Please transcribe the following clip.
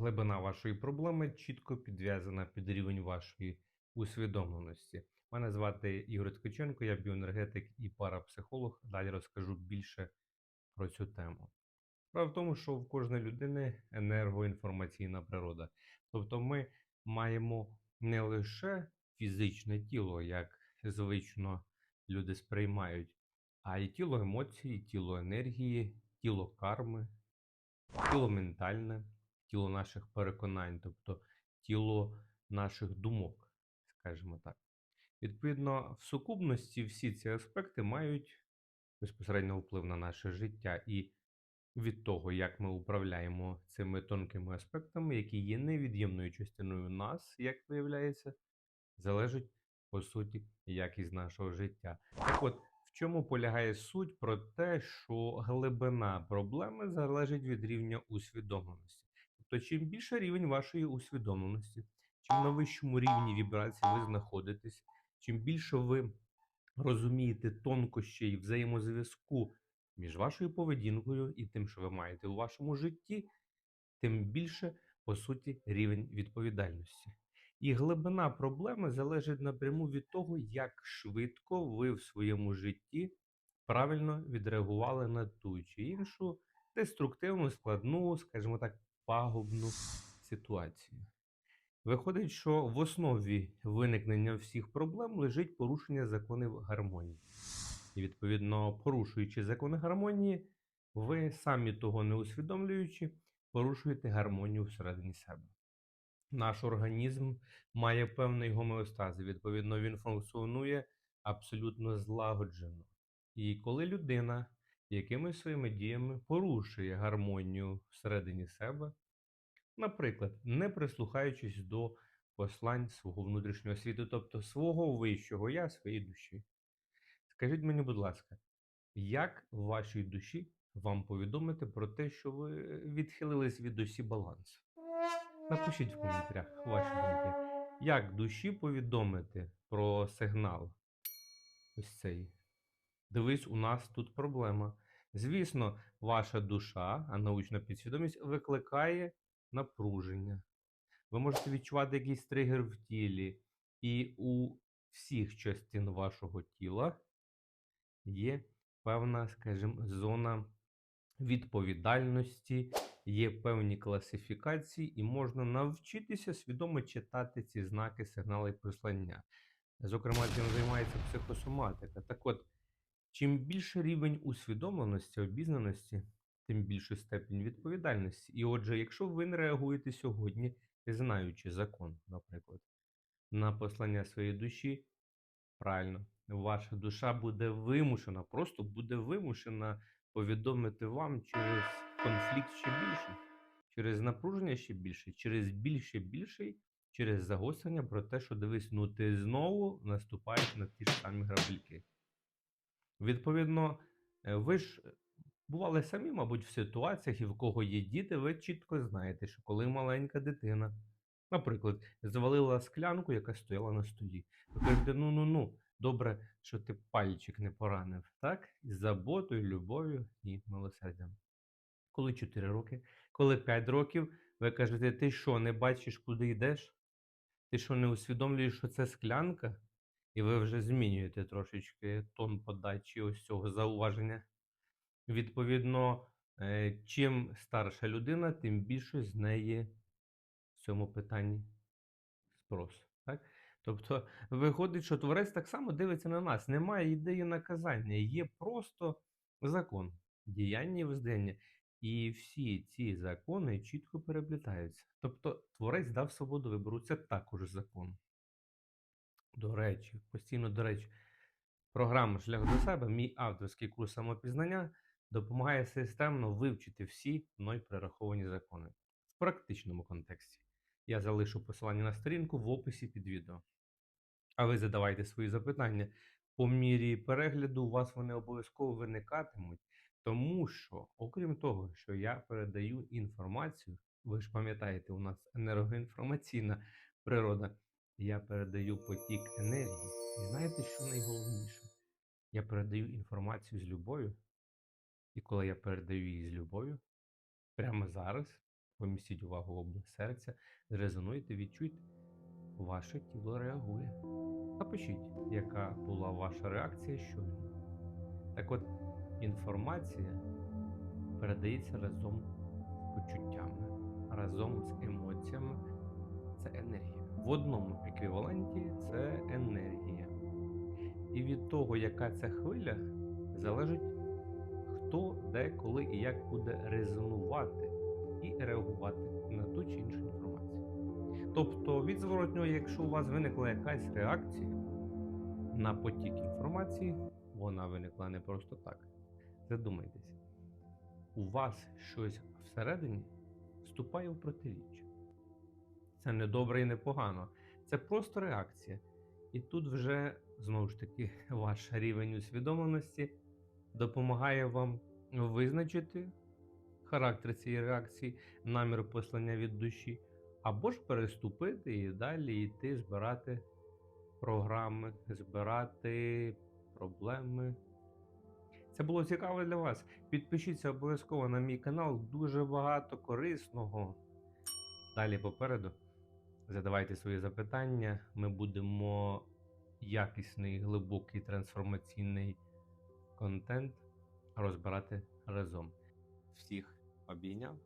глибина вашої проблеми чітко підв'язана під рівень вашої усвідомленості. Мене звати Ігор Ткаченко, я біоенергетик і парапсихолог. Далі розкажу більше про цю тему. Справа в тому, що в кожної людини енергоінформаційна природа. Тобто ми маємо не лише фізичне тіло, як звично люди сприймають, а й тіло емоцій, тіло енергії, тіло карми, тіло ментальне, тіло наших переконань, тобто тіло наших думок, скажімо так. Відповідно, в сукупності всі ці аспекти мають безпосередньо вплив на наше життя. І від того, як ми управляємо цими тонкими аспектами, які є невід'ємною частиною нас, як виявляється, залежить по суті якість нашого життя. Так от, в чому полягає суть про те, що глибина проблеми залежить від рівня усвідомленості. Тобто, чим більше рівень вашої усвідомленості, чим на вищому рівні вібрації ви знаходитесь, чим більше ви розумієте тонкощі і взаємозв'язку між вашою поведінкою і тим, що ви маєте у вашому житті, тим більше, по суті, рівень відповідальності. І глибина проблеми залежить напряму від того, як швидко ви в своєму житті правильно відреагували на ту чи іншу деструктивну, складну, скажімо так, пагубну ситуацію. Виходить, що в основі виникнення всіх проблем лежить порушення законів гармонії. І, відповідно, порушуючи закони гармонії, ви самі того не усвідомлюючи, порушуєте гармонію всередині себе. Наш організм має певний гомеостаз, відповідно, він функціонує абсолютно злагоджено. І коли людина якимись своїми діями порушує гармонію всередині себе, наприклад, не прислухаючись до послань свого внутрішнього світу, тобто свого вищого я, своєї душі. Скажіть мені, будь ласка, як вашій душі вам повідомити про те, що ви відхилились від душі балансу? Напишіть в коментарях ваші думки. Як душі повідомити про сигнал? Ось цей. Дивись, у нас тут проблема. Звісно, ваша душа, а научна підсвідомість викликає напруження. Ви можете відчувати якийсь тригер в тілі, і у всіх частин вашого тіла є певна, скажімо, зона відповідальності, є певні класифікації, і можна навчитися свідомо читати ці знаки, сигнали і послання. Зокрема, цим займається психосоматика. Так от, чим більше рівень усвідомленості, обізнаності, тим більшу степінь відповідальності. І отже, якщо ви не реагуєте сьогодні, знаючи закон, наприклад, на послання своєї душі, правильно, ваша душа буде вимушена, просто буде вимушена повідомити вам через конфлікт ще більший, через напруження ще більше, через більше більший, через загострення про те, що дивись, ну ти знову наступаєш на ті ж самі грабельки. Відповідно, е, ви ж бували самі, мабуть, в ситуаціях, і в кого є діти, ви чітко знаєте, що коли маленька дитина, наприклад, завалила склянку, яка стояла на столі, ви кажете, ну ну ну. Добре, що ти пальчик не поранив, так? З заботою, любов'ю і милосердям. Коли 4 роки, коли 5 років, ви кажете, ти що, не бачиш, куди йдеш? Ти що не усвідомлюєш, що це склянка? І ви вже змінюєте трошечки тон подачі ось цього зауваження. Відповідно, е, чим старша людина, тим більше з неї в цьому питанні спрос. Так? Тобто, виходить, що творець так само дивиться на нас. Немає ідеї наказання, є просто закон, діяння і визнання. І всі ці закони чітко переплітаються. Тобто, творець дав свободу вибору, це також закон. До речі, постійно, до речі, програма Шлях до себе, мій авторський курс самопізнання, допомагає системно вивчити всі мною перераховані закони в практичному контексті. Я залишу посилання на сторінку в описі під відео. А ви задавайте свої запитання. По мірі перегляду у вас вони обов'язково виникатимуть, тому що, окрім того, що я передаю інформацію, ви ж пам'ятаєте, у нас енергоінформаційна природа, я передаю потік енергії. І знаєте, що найголовніше? Я передаю інформацію з любов'ю. І коли я передаю її з любов'ю, прямо зараз помістіть увагу в область серця, зрезонуйте, відчуйте, ваше тіло реагує. Напишіть, яка була ваша реакція щойно. Так от, інформація передається разом з почуттями, разом з емоціями. Це енергія. В одному еквіваленті це енергія. І від того, яка це хвиля, залежить, хто, де, коли і як буде резонувати і реагувати на ту чи іншу інформацію. Тобто, від зворотнього, якщо у вас виникла якась реакція на потік інформації, вона виникла не просто так. Задумайтесь, у вас щось всередині вступає в протиріччя. Це не добре і не погано. Це просто реакція. І тут вже знову ж таки ваш рівень усвідомленості допомагає вам визначити характер цієї реакції, намір послання від душі, або ж переступити і далі йти збирати програми, збирати проблеми. Це було цікаво для вас. Підпишіться обов'язково на мій канал. Дуже багато корисного. Далі попереду. Задавайте свої запитання. Ми будемо якісний, глибокий трансформаційний контент розбирати разом. Всіх обійняв.